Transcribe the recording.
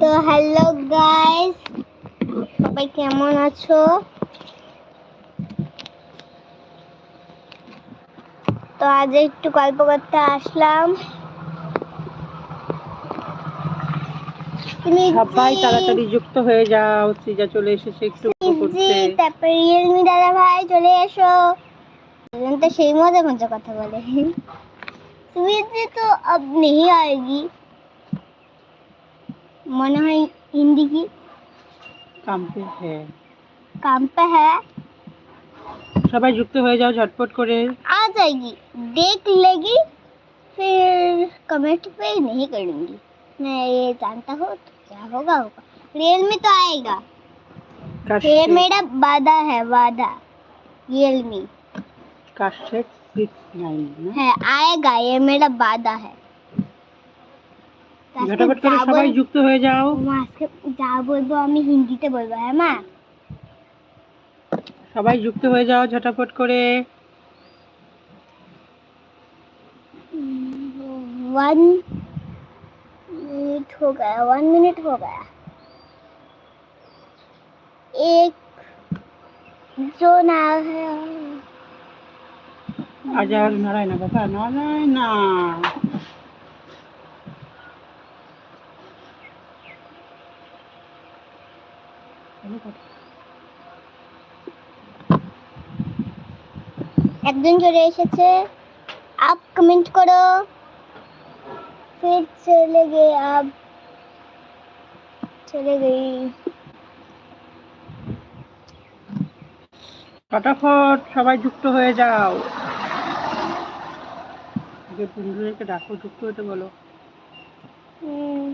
তো hello guys সবাই কেমন আছো তো আজ একটু গল্প করতে আসলাম তুমি সবাই জি- তাড়াতাড়ি যুক্ত হয়ে যাও সৃজা চলে এসেছে একটু গল্প জি করতে তারপরে রিয়েলমি দাদা ভাই চলে এসো এখন তো সেই মজা মজা কথা বলে তুমি যে তো अब नहीं आएगी মনে হয় হিন্দি কি কাম পে হ্যাঁ काम पे है সবাই যুক্ত হয়ে যাও ঝটপট করে आ जाएगी देख लेगी फिर कमेंट पे नहीं करूंगी मैं ये जानता हूँ तो क्या होगा होगा रियलमी तो आएगा কাশে ये मेरा वादा है वादा रियलमी কাশে সিক্স নাইন है आएगा ये मेरा वादा है তো আজকে ঝটপট করে যা সবাই বল- যুক্ত হয়ে যাও মা, আজকে যা বলবো আমি হিন্দিতে বলবো হ্যাঁ মা সবাই যুক্ত হয়ে যাও ঝটপট করে वन मिनट हो गया वन मिनट हो गया एक जो ना है আজ আর নড়ায় না বাবা নড়ায় না একজন চলে এসেছে আপ কমেন্ট করো फिर चले गए आप चले गई ফটাফট সবাই যুক্ত হয়ে যাও আগে বন্ধুদেরকে ডাকো যুক্ত হতে বলো हम्म,